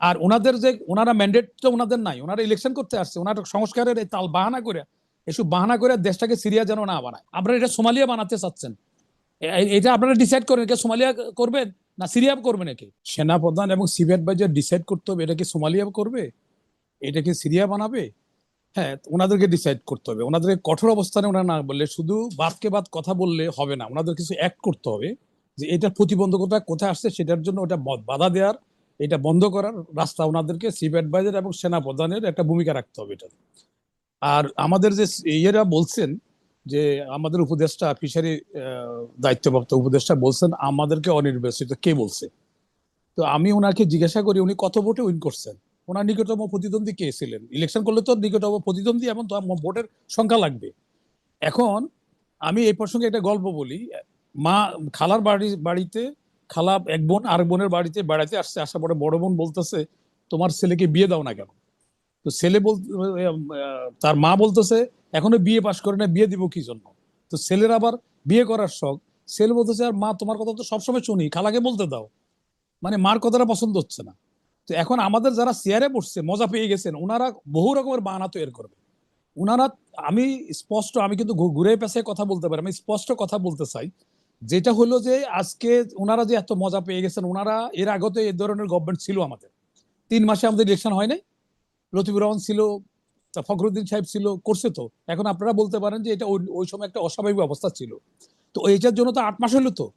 আর ওনাদের যে, ওনারা ম্যান্ডেট তো ওনাদের নাই, ওনারা ইলেকশন করতে আসছে, ওনারা সংস্কারের এই তাল বাহানা করে, এসব বাহানা করে দেশটাকে সিরিয়া যেন না বানায়। আপনারা এটা সোমালিয়া বানাতে চাচ্ছেন। এটা আপনারা ডিসাইড করেন কে সোমালিয়া করবেন না সিরিয়া করবে নাকি? সেনাপ্রধান এবং সিভিল অ্যাডভাইজার ডিসাইড করতে হবে, এটা কি সোমালিয়া করবে? এটা কি সিরিয়া বানাবে? হ্যাঁ ওনাদেরকে ডিসাইড করতে হবে। ওনাদেরকে কঠোর অবস্থানে ওনারা না বললে, শুধু বাদকে বাদ কথা বললে হবে না। ওনাদের কিছু অ্যাক্ট করতে হবে যে, এটার প্রতিবন্ধকতা কোথায় আসছে সেটার জন্য ওটা বাধা দেওয়ার এটা বন্ধ করার রাস্তা ওনাদেরকে চিফ অ্যাডভাইজার এবং সেনা প্রধানের একটা ভূমিকা রাখতে হবে এটা আর আমাদের যে ইয়েরা বলছেন যে আমাদের উপদেষ্টা, ফিশারি দায়িত্বপ্রাপ্ত উপদেষ্টা বলছেন, আমাদেরকে অনির্বাচিত। কে বলছে? তো আমি ওনাকে জিজ্ঞাসা করি, উনি কত ভোটে উইন করছেন? ওনার নিকটতম প্রতিদ্বন্দ্বী কে ছিলেন? ইলেকশন করলে তো নিকটতম প্রতিদ্বন্দ্বী এবং তো ভোটের সংখ্যা লাগবে। এখন আমি এই প্রসঙ্গে একটা গল্প বলি। মা, খালার বাড়ি, বাড়িতে খালা এক বোন আরেক বোনের বাড়িতে বেড়াতে আসছে, আসার পরে বড় বোন বলতেছে, তোমার ছেলেকে বিয়ে দাও না কেন? তো ছেলে বল, তার মা বলতেছে, এখনও বিয়ে পাশ করে না, বিয়ে দিব কি জন্য? তো ছেলের আবার বিয়ে করার শখ। ছেলে বলতেছে, আর মা, তোমার কথা তো সবসময় শুনি, খালাকে বলতে দাও। মানে মার কথাটা পছন্দ হচ্ছে না। তো এখন আমাদের যারা চেয়ারে বসছে মজা পেয়ে গেছেন ওনারা বহু রকমের বাহানা তৈরি করবে। ওনারা আমি স্পষ্ট, আমি কিন্তু ঘুরে পেশায় কথা বলতে পারি, আমি স্পষ্ট কথা বলতে চাই যেটা হলো যে আজকে ওনারা যে এত মজা পেয়ে গেছেন, ওনারা এর আগত এ ধরনের গভর্নমেন্ট ছিল আমাদের। তিন মাসে আমাদের ইলেকশন হয় নাই। লতিফুর রহমান ছিল ফখরুদ্দিন সাহেব ছিল, করছে তো। এখন আপনারা বলতে পারেন যে এটা ওই- সময় একটা অস্বাভাবিক অবস্থা ছিল। তো এইটার জন্য তো আট মাস হলো তো।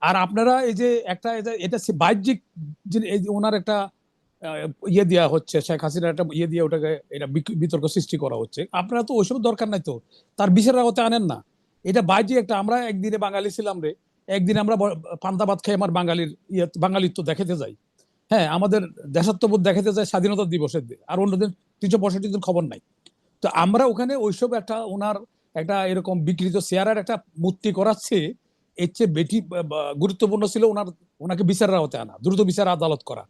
আর আপনারা এই যে একটা এটা- বাহ্যিক ওনার একটা ইয়ে দেওয়া হচ্ছে, শেখ হাসিনার একটা ইয়ে দিয়ে ওটাকে এটা বিতর্ক সৃষ্টি করা হচ্ছে। আপনারা তো ওইসব দরকার নাই তো। তার বিচার আওতে আনেন না। এটা বাহ্যিক একটা, আমরা একদিনে বাঙালি ছিলাম রে। একদিন আমরা পান্তা ভাত খাই আমার বাঙালির ইয়ে বাঙালিত্ব দেখাতে যাই। হ্যাঁ আমাদের দেশাত্মবোধ দেখাতে যায় স্বাধীনতা দিবসের দিন। আর অন্যদিন তিনশো পঁয়ষট্টি দিন খবর নাই। তো আমরা ওখানে ওইসব একটা ওনার একটা এরকম বিকৃত চেয়ারের একটা মূর্তি করাচ্ছে, এর চেয়ে বেটি গুরুত্বপূর্ণ ছিল ওনার, ওনাকে বিচারের আওতায় আনা, দ্রুত বিচার আদালত করা।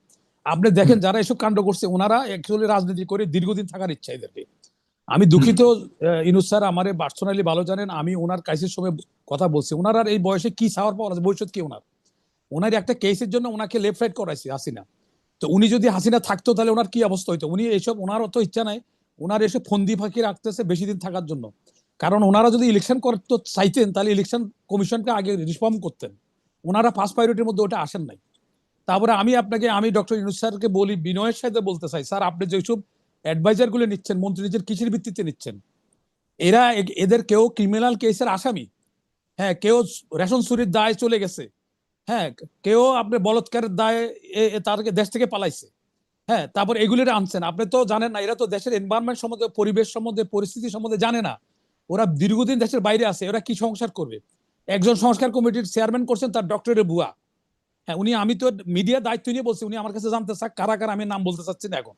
আপনি দেখেন যারা এসব কাণ্ড করছে, ওনারা অ্যাকচুয়ালি রাজনীতি করে দীর্ঘদিন থাকার ইচ্ছা এদেরকে। আমি দুঃখিত ইনুস স্যার আমার পার্সোনালি ভালো জানেন আমি ওনার কাইসের সময় কথা বলছি। ওনার আর এই বয়সে কি চাওয়ার পাওয়ার আছে ভবিষ্যৎ কি ওনার? ওনার একটা কেসের জন্য ওনাকে লেফট রাইট করাইছে হাসিনা। তো উনি যদি হাসিনা থাকতো তাহলে ওনার কি অবস্থা হইতো? উনি এইসব ওনার অত ইচ্ছা নাই। ওনার এসে ফন্দি ফাঁকি রাখতেছে বেশি দিন থাকার জন্য। কারণ ওনারা যদি ইলেকশন করতে চাইতেন তাহলে ইলেকশন কমিশনকে আগে রিফর্ম করতেন। ওনারা ফার্স্ট প্রায়োরিটির মধ্যে ওটা আসেন নাই। তারপরে আমি আপনাকে আমি ডক্টর ইউনুস স্যারকে বলি বিনয়ের সাথে বলতে চাই। স্যার আপনি যেসব অ্যাডভাইজারগুলো নিচ্ছেন, মন্ত্রী নিজের কিসের ভিত্তিতে নিচ্ছেন। এরা এদের কেউ ক্রিমিনাল কেসের আসামি। হ্যাঁ কেউ রেশন চুরির দায় চলে গেছে। হ্যাঁ কেউ আপনি বলৎকারের দায়ে তারকে দেশ থেকে পালাইছে। হ্যাঁ তারপর এগুলির আনছেন। আপনি তো জানেন না, এরা তো দেশের এনভায়রনমেন্ট সম্বন্ধে, পরিবেশ সম্বন্ধে, পরিস্থিতি সম্বন্ধে জানে না। ওরা দীর্ঘদিন দেশের বাইরে আছে, ওরা কি সংস্কার করবে? একজন সংস্কার কমিটির চেয়ারম্যান করছেন তার ডক্টরের বুয়া হ্যাঁ উনি, আমি তো মিডিয়া দায়িত্ব নিয়ে বলছি, উনি আমার কাছে জানতে চাক, কারা কারা আমি নাম বলতে চাচ্ছি না এখন।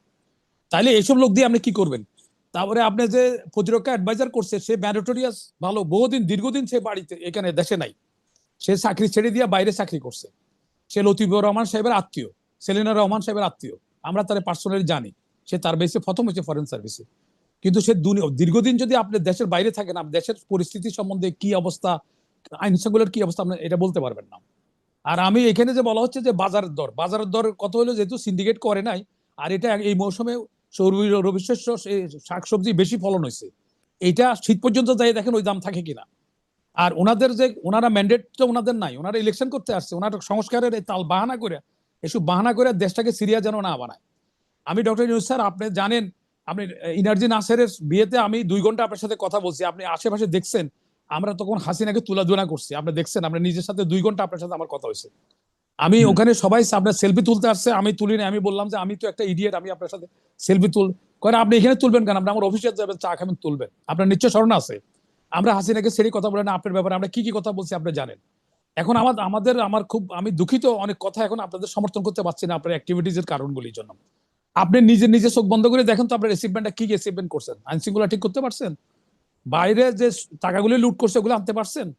তাইলে এইসব লোক দিয়ে আপনি কি করবেন? তারপরে আপনি যে প্রতিরক্ষা অ্যাডভাইজার করছে, সে ম্যারিটোরিয়াস ভালো। বহুদিন, দীর্ঘদিন সে বাড়িতে, এখানে দেশে নাই। সে চাকরি ছেড়ে দিয়ে বাইরে চাকরি করছে। সে লতিফুর রহমান সাহেবের আত্মীয়, সেলিনা রহমান সাহেবের আত্মীয়। আমরা তার পার্সোনালি জানি। সে তার বেসে প্রথম হয়েছে ফরেন সার্ভিসে কিন্তু সে দুনি- দীর্ঘদিন যদি আপনি দেশের বাইরে থাকেন আপনি দেশের পরিস্থিতি সম্বন্ধে কি অবস্থা আইন শৃঙ্খলার কি অবস্থা, আপনি এটা বলতে পারবেন না। আর আমি এখানে যে বলা হচ্ছে যে বাজারের দর বাজারের দর কত হলো যেহেতু সিন্ডিকেট করে নাই। আর এটা এই মৌসুমে সৌরবি রবিশস্য শাকসবজি বেশি ফলন হয়েছে এটা শীত পর্যন্ত যাই দেখেন ওই দাম থাকে কিনা। আর ওনাদের যে, ওনারা ম্যান্ডেট তো ওনাদের নাই, ওনারা ইলেকশন করতে আসছে, ওনারা সংস্কারের এই তাল বাহানা করে, এসব বাহানা করে দেশটাকে সিরিয়া যেন না বানায়। আমি ডক্টর ইউনুস স্যার, আপনি জানেন, আপনি ইনার্জি নাসেরের বিয়েতে আমি দুই ঘণ্টা আপনার সাথে কথা বলছি, আপনি আশেপাশে দেখছেন, আমরা তখন হাসিনাকে তুলাধুনা করছি। আপনি দেখছেন আপনি নিজের সাথে দুই ঘণ্টা আপনার সাথে আমার কথা হয়েছে আমি ওখানে সবাই আপনার সেলফি তুলতে আসছে আমি তুলি তুলিনি আমি বললাম যে আমি তো একটা ইডিয়েট আমি আপনার সাথে সেলফি তুল কারণ আপনি এখানে তুলবেন কেন? আপনি আমার অফিসে যাবেন চা খাবেন তুলবেন। আপনার নিশ্চয় স্মরণ আছে। আমরা হাসিনাকে সেরি কথা বলেন আপনার ব্যাপারে আমরা কি কি কথা বলছি আপনি জানেন। এখন আমার আমাদের আমার খুব আমি দুঃখিত অনেক কথা এখন আপনাদের সমর্থন করতে পারছি না আপনার অ্যাক্টিভিটিজ এর কারণগুলির জন্য। আপনি নিজে নিজে চোখ বন্ধ করে দেখেন তো আপনার রিসিভমেন্টটা কি রিসিভমেন্ট করছেন। আইন শৃঙ্খলা ঠিক করতে পারছেন? বাইরে যে টাকাগুলি লুট করছে ওগুলো আনতে পারছেন?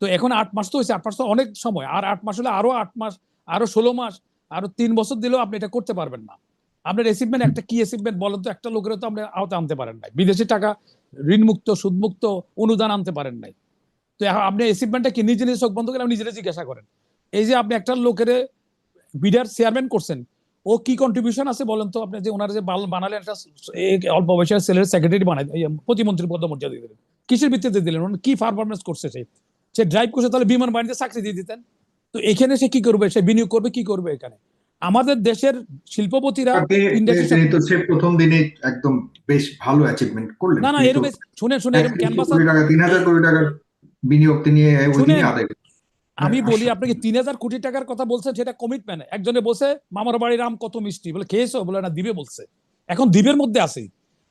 তো এখন আট মাস তো হয়েছে, আট মাস তো অনেক সময়। আর আট মাস হলে আরও আট মাস, আরও ষোলো মাস, আরও তিন বছর দিলেও আপনি এটা করতে পারবেন না। আপনার অ্যাচিভমেন্ট একটা কি অ্যাচিভমেন্ট বলেন তো, একটা লোকেরও তো আপনি আওতা আনতে পারেন নাই। বিদেশি টাকা ঋণমুক্ত, সুদমুক্ত অনুদান আনতে পারেন নাই। তো আপনি অ্যাচিভমেন্টটা কি? নিজে নিজে চোখ বন্ধ করে আপনি নিজেরা জিজ্ঞাসা করেন। এই যে আপনি একটা লোকের বিডার চেয়ারম্যান করছেন, ও কি কন্ট্রিবিউশন আছে বলেন তো? আপনি যে ওনার যে বানালেন একটা অল্প বয়সের ছেলের সেক্রেটারি বানাই এই প্রতিমন্ত্রী পদমর্যাদা দিলেন। কিসের ভিত্তিতে দিলেন? কি পারফরমেন্স করছে সে? সে ড্রাইভ করছে তাহলে বিমান বাণিজ্যে চাকরি দিয়ে দিতেন। তো এখানে সে কি করবে? সে বিনিয়োগ করবে কি করবে এখানে? আমাদের দেশের শিল্পপতিরা তো সে প্রথম দিনে একদম বেশ ভালো অ্যাচিভমেন্ট করলেন না না এরকম শুনে শুনে এরকম ক্যানভাস টাকা কোটি টাকার বিনিয়োগ তিনি ওই দিনে আদায় আমি হ্যাঁ, বলি আসলে। আপনাকে তিন হাজার কোটি টাকার কথা বলছেন সেটা কমিটমেন্ট একজনে বলছে মামার বাড়ির আম কত মিষ্টি? বলে খেয়েছো? বলে না দিবে বলছে। এখন দ্বীপের মধ্যে আছে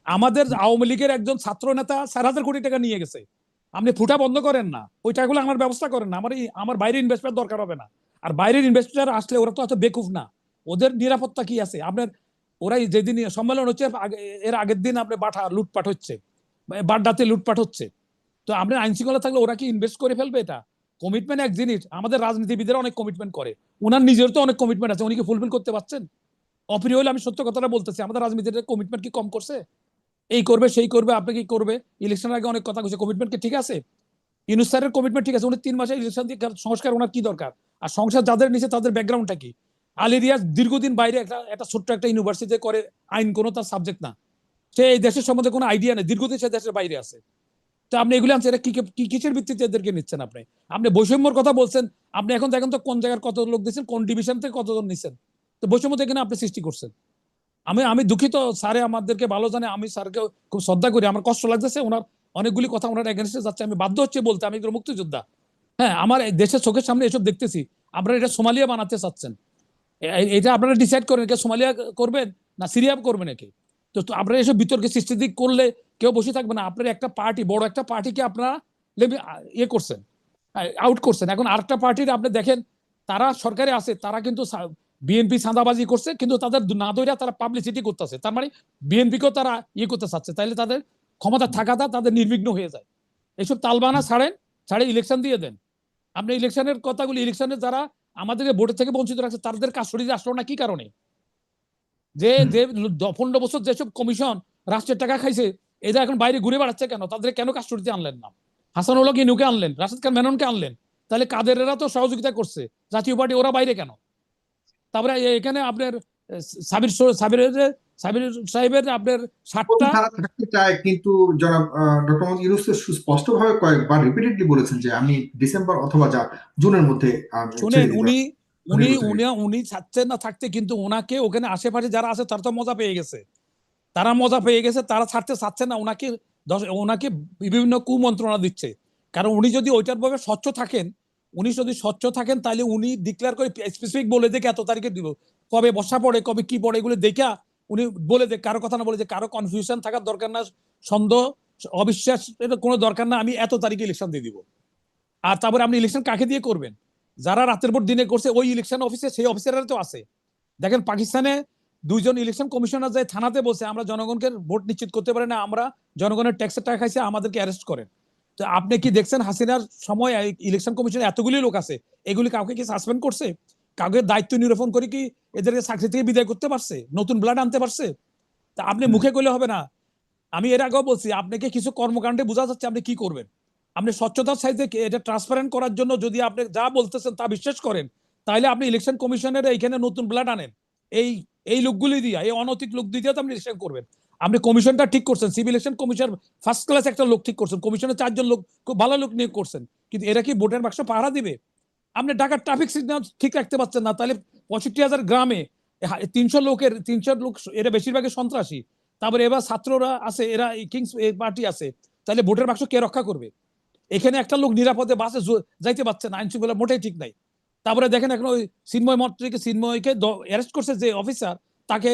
আমাদের আওয়ামী লীগের একজন ছাত্র নেতা চার হাজার কোটি টাকা নিয়ে গেছে। আপনি ফুটা বন্ধ করেন না ওই টাকাগুলো আমার ব্যবস্থা করেন না, আমার আমার বাইরের ইনভেস্টমেন্ট দরকার হবে না। আর বাইরের ইনভেস্টার আসলে ওরা তো এত বেকুফ না, ওদের নিরাপত্তা কি আছে? আপনার, ওরাই যেদিন সম্মেলন হচ্ছে এর আগের দিন আপনি বাঠা লুটপাট হচ্ছে, বাড্ডাতে লুটপাট হচ্ছে। তো আপনার আইন শৃঙ্খলা থাকলে ওরা কি ইনভেস্ট করে ফেলবে এটা? কমিটমেন্ট এক জিনিস, আমাদের রাজনীতিবিদরা অনেক কমিটমেন্ট করে। ওনার নিজের তো অনেক কমিটমেন্ট আছে, উনি কি ফুলফিল করতে পারছেন? অপ্রিয় হলে আমি সত্য কথাটা বলতেছি, আমাদের রাজনীতির কমিটমেন্ট কি কম করছে? এই করবে, সেই করবে, আপনি কি করবে? ইলেকশনের আগে অনেক কথা কমিটমেন্ট কি ঠিক আছে? ইউনুস স্যারের কমিটমেন্ট ঠিক আছে। উনি তিন মাসে ইলেকশন দিয়ে সংস্কার ওনার কি দরকার? আর সংসার যাদের নিচে, তাদের ব্যাকগ্রাউন্ডটা কি? আলী রিয়াজ দীর্ঘদিন বাইরে একটা একটা ছোট্ট একটা ইউনিভার্সিটিতে করে, আইন কোনো তার সাবজেক্ট না। সে এই দেশের সম্বন্ধে কোনো আইডিয়া নেই। দীর্ঘদিন সে দেশের বাইরে আছে। তো আপনি এগুলো আনছেন, এটা কি কিসের ভিত্তিতে এদেরকে নিচ্ছেন আপনি? আপনি বৈষম্যর কথা বলছেন, আপনি এখন দেখেন তো কোন জায়গার কত লোক দিচ্ছেন, কোন ডিভিশন থেকে কতজন নিচ্ছেন? তো বৈষম্য থেকে না আপনি সৃষ্টি করছেন? আমি আমি দুঃখিত স্যারে আমাদেরকে ভালো জানে, আমি স্যারকে খুব শ্রদ্ধা করি, আমার কষ্ট লাগতেছে, ওনার অনেকগুলি কথা ওনার এগেনস্টে যাচ্ছে, আমি বাধ্য হচ্ছে বলতে, আমি একজন মুক্তিযোদ্ধা। হ্যাঁ আমার দেশের চোখের সামনে এসব দেখতেছি, আপনারা এটা সোমালিয়া বানাতে চাচ্ছেন। এটা আপনারা ডিসাইড করেন কে সোমালিয়া করবেন না সিরিয়া করবেন নাকি? তো আপনারা এসব বিতর্কে সৃষ্টি দিক করলে কেউ বসে থাকবে না, আপনার একটা পার্টি বড় একটা পার্টিকে আপনারা ইয়ে করছেন আউট করছেন। এখন আরেকটা পার্টির আপনি দেখেন, তারা সরকারে আছে, তারা কিন্তু বিএনপি চাঁদাবাজি করছে কিন্তু তাদের না দইরা তারা পাবলিসিটি করতেছে। তার মানে বিএনপিকেও তারা ইয়ে করতে চাচ্ছে। তাইলে তাদের ক্ষমতা থাকাটা তাদের নির্বিঘ্ন হয়ে যায়। এইসব তালবানা ছাড়েন ছাড়ে ইলেকশন দিয়ে দেন। আপনি ইলেকশনের কথাগুলি ইলেকশনের যারা আমাদেরকে ভোটের থেকে বঞ্চিত রাখছে তাদের কাজ সরিয়ে আসলো না কি কারণে? যে। যে পনেরো বছর যেসব কমিশন রাষ্ট্রের টাকা খাইছে এরা এখন বাইরে ঘুরে বেড়াচ্ছে কেন? তাদের কেন কাস্টডিতে আনলেন না? হাসানুল্লাহ ইনুকে আনলেন রাশেদ খান মেননকে আনলেন। তাহলে কাদের এরা তো সহযোগিতা করছে? জাতীয় পার্টি ওরা বাইরে কেন? তারপরে এখানে আপনার সাবির সো- সাবির সাহেবের আপনার থাকতে চায় কিন্তু জনাব ডক্টর মোহাম্মদ ইউনুস তো সুস্পষ্টভাবে কয়েকবার রিপিটেডলি বলেছেন যে আমি ডিসেম্বর অথবা যা জুনের মধ্যে শুনেন উনি উনি উনি উনি না থাকতে কিন্তু ওনাকে ওখানে আশেপাশে যারা আছে তারা তো মজা পেয়ে গেছে। তারা মজা পেয়ে গেছে তারা ছাড়তে চাচ্ছে না ওনাকে ওনাকে বিভিন্ন কুমন্ত্রণা দিচ্ছে। কারণ উনি যদি ওইটার ভাবে স্বচ্ছ থাকেন উনি যদি স্বচ্ছ থাকেন, তাহলে উনি ডিক্লেয়ার করে স্পেসিফিক বলে দেখে এত তারিখে দিব। কবে বসা পড়ে, কবে কি পড়ে, এগুলো দেখা উনি বলে দেখ কারও কথা না বলে যে, কারও কনফিউশন থাকার দরকার না, সন্দেহ, অবিশ্বাস, এটা কোনো দরকার না, আমি এত তারিখে ইলেকশন দিয়ে দিব। আর তারপরে আপনি ইলেকশন কাকে দিয়ে করবেন? যারা রাতের ভোট দিনে করছে, ওই ইলেকশন অফিসে সেই অফিসাররা তো আছে। দেখেন পাকিস্তানে দুইজন ইলেকশন কমিশনার যায় থানাতে বসে আমরা জনগণকে ভোট নিশ্চিত করতে পারি না, আমরা জনগণের ট্যাক্সের টাকা খাইছে, আমাদেরকে অ্যারেস্ট করেন। তো আপনি কি দেখছেন হাসিনার সময় ইলেকশন কমিশনে এতগুলি লোক আছে এগুলি কাউকে কি সাসপেন্ড করছে? কাউকে দায়িত্ব নিরূপণ করে কি এদেরকে চাকরি থেকে বিদায় করতে পারছে? নতুন ব্লাড আনতে পারছে? তা আপনি মুখে করলে হবে না। আমি এর আগেও বলছি আপনাকে কিছু কর্মকাণ্ডে বোঝা যাচ্ছে আপনি কি করবেন। আপনি স্বচ্ছতার সাইজে এটা ট্রান্সপারেন্ট করার জন্য যদি আপনি যা বলতেছেন তা বিশ্বাস করেন তাহলে আপনি ইলেকশন কমিশনের এইখানে নতুন ব্লাড আনেন। এই এই লোকগুলি দিয়া এই অনৈতিক লোক দিয়ে তো আপনি ইলেকশন করবেন। আপনি কমিশনটা ঠিক করছেন, civil election commission first class একটা লোক ঠিক করছেন, কমিশনে চারজন লোক, খুব ভালো লোক নিয়োগ করছেন, কিন্তু এরা কি ভোটের বাক্স পাহারা দিবে? আপনি ঢাকার ট্রাফিক সিগন্যাল ঠিক রাখতে পারছেন না, তাহলে পঁয়ষট্টি হাজার গ্রামে তিনশো লোকের, তিনশো লোক এরা বেশিরভাগই সন্ত্রাসী, তারপরে এবার ছাত্ররা আছে, এরা কিংস পার্টি আছে, তাহলে ভোটের বাক্স কে রক্ষা করবে? এখানে একটা লোক নিরাপদে বাসে যাইতে পারছে না আইন শৃঙ্খলা মোটেই ঠিক নাই। তারপরে দেখেন এখন ওই চিন্ময় মন্ত্রীকে চিন্ময়কে অ্যারেস্ট করছে যে অফিসার তাকে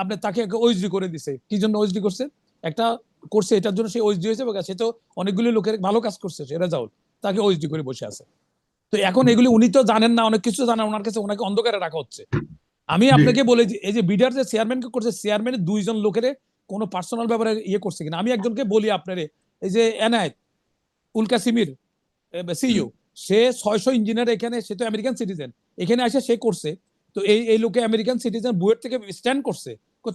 আপনি তাকে ওইচডি করে দিছে। কি জন্য ওইচডি করছে? একটা করছে এটার জন্য সে ওইচডি হয়েছে বা সে তো অনেকগুলি লোকের ভালো কাজ করছে সে রেজাউল তাকে ওইচডি করে বসে আছে। তো এখন এগুলি উনি তো জানেন না অনেক কিছু জানেন ওনার কাছে ওনাকে অন্ধকারে রাখা হচ্ছে। আমি আপনাকে বলে এই যে বিডার যে চেয়ারম্যানকে করছে চেয়ারম্যানের দুইজন লোকের কোনো পার্সোনাল ব্যাপারে ইয়ে করছে কিনা? আমি একজনকে বলি আপনারে এই যে এনায়েত উল কাসিমির সিইও সে ছয়শো ইঞ্জিনিয়ার এখানে সে তো আমেরিকান সিটিজেন এখানে এসে সে করছে। তো এই এই লোকে আমেরিকান সিটিজেন বুয়েট থেকে স্ট্যান্ড করছে।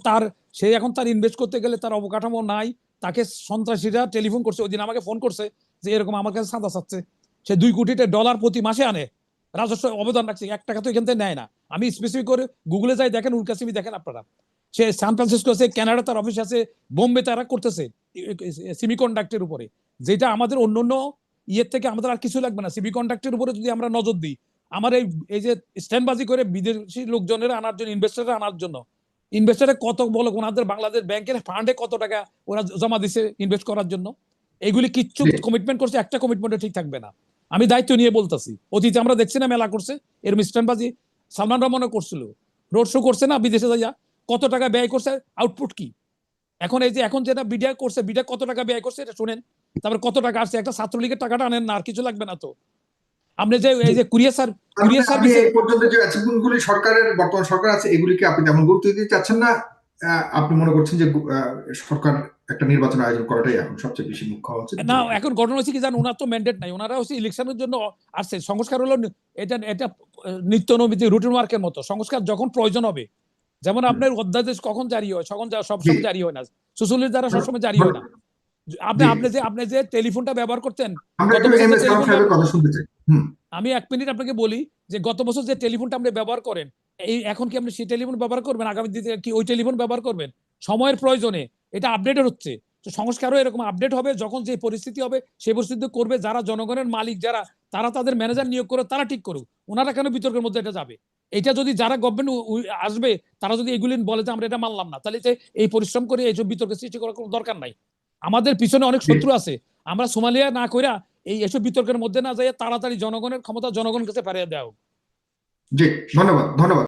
তার, সে এখন তার ইনভেস্ট করতে গেলে তার অবকাঠামো নাই, তাকে সন্ত্রাসীরা টেলিফোন করছে ওই দিন আমাকে ফোন করছে যে এরকম আমার কাছে সাদা চাচ্ছে। সে দুই কোটি ডলার প্রতি মাসে আনে, রাজস্ব অবদান রাখছে, এক টাকা তো এখান থেকে নেয় না। আমি স্পেসিফিক করে গুগলে যাই দেখেন, উল কাসিমি দেখেন আপনারা। সে সান ফ্রান্সিসকো আছে কানাডা তার অফিস আছে, বোম্বে তারা করতেছে সেমিকন্ডাক্টের উপরে। যেটা আমাদের অন্য অন্য ইয়ের থেকে আমাদের আর কিছু লাগবে না। সেমিকন্ডাক্টের উপরে যদি আমরা নজর দিই আমার এই এই যে স্ট্যান্ডবাজি করে বিদেশি লোকজনের আনার জন্য ইনভেস্টার আনার জন্য ইনভেস্টারে কত বলো ওনাদের বাংলাদেশ ব্যাংকের ফান্ডে কত টাকা ওরা জমা দিছে ইনভেস্ট করার জন্য? এগুলি কিচ্ছু কমিটমেন্ট করছে একটা কমিটমেন্টে ঠিক থাকবে না। আমি দায়িত্ব নিয়ে বলতেছি অতীতে আমরা দেখছি না মেলা করছে এর স্ট্যান্ডবাজি সালমান রহমানও করছিল। রোড শো করছে না বিদেশে যাইয়া কত টাকা ব্যয় করছে আউটপুট কি? এখন এই যে এখন যেটা বিডিয়া করছে বিডিয়া কত টাকা ব্যয় করছে এটা শুনেন। তারপর কত টাকা আসছে একটা ছাত্রলীগের টাকাটা আনেন না আর কিছু লাগবে না তো। আপনি যে এই যে কুরিয়ার কুরিয়ার সার্ভিসে এই পর্যন্ত যে অ্যাচিভমেন্টগুলি সরকারের বর্তমান সরকার আছে এগুলিকে আপনি তেমন গুরুত্ব দিতে চাচ্ছেন না? আপনি মনে করছেন যে সরকার একটা নির্বাচন আয়োজন করাটাই এখন সবচেয়ে বেশি মুখ্য হচ্ছে? না এখন ঘটনা হচ্ছে কি জান ওনার তো ম্যান্ডেট নাই। ওনারা হচ্ছে ইলেকশনের জন্য আসছে। সংস্কার হলো এটা এটা নিত্য রুটিন ওয়ার্কের মতো। সংস্কার যখন প্রয়োজন হবে যেমন আপনার অধ্যাদেশ কখন জারি হয় তখন যা- সবসময় জারি হয় না। সুশুলির দ্বারা সবসময় জারি হয় না। আপনি আপনি যে আপনি যে টেলিফোনটা ব্যবহার করতেন কথা শুনতে চাই। আমি এক মিনিট আপনাকে বলি যে গত বছর যে টেলিফোনটা আপনি ব্যবহার করেন এই এখন কি আপনি সেই টেলিফোন ব্যবহার করবেন? আগামী দিনে কি ওই টেলিফোন ব্যবহার করবেন? সময়ের প্রয়োজনে এটা আপডেটেড হচ্ছে। তো সংস্কারও এরকম আপডেট হবে যখন যে পরিস্থিতি হবে সেই পরিস্থিতি করবে যারা জনগণের মালিক যারা তারা তাদের ম্যানেজার নিয়োগ করে তারা ঠিক করুক। ওনারা কেন বিতর্কের মধ্যে এটা যাবে? এটা যদি যারা গভর্নমেন্ট আসবে তারা যদি এগুলি বলে যে আমরা এটা মানলাম না তাহলে যে এই পরিশ্রম করে এইসব বিতর্কের সৃষ্টি করার কোনো দরকার নাই। আমাদের পিছনে অনেক শত্রু আছে। আমরা সোমালিয়া না কইরা এই এসব বিতর্কের মধ্যে না যাই তাড়াতাড়ি জনগণের ক্ষমতা জনগণ কাছে ফেরিয়ে দেওয়া। জি, ধন্যবাদ ধন্যবাদ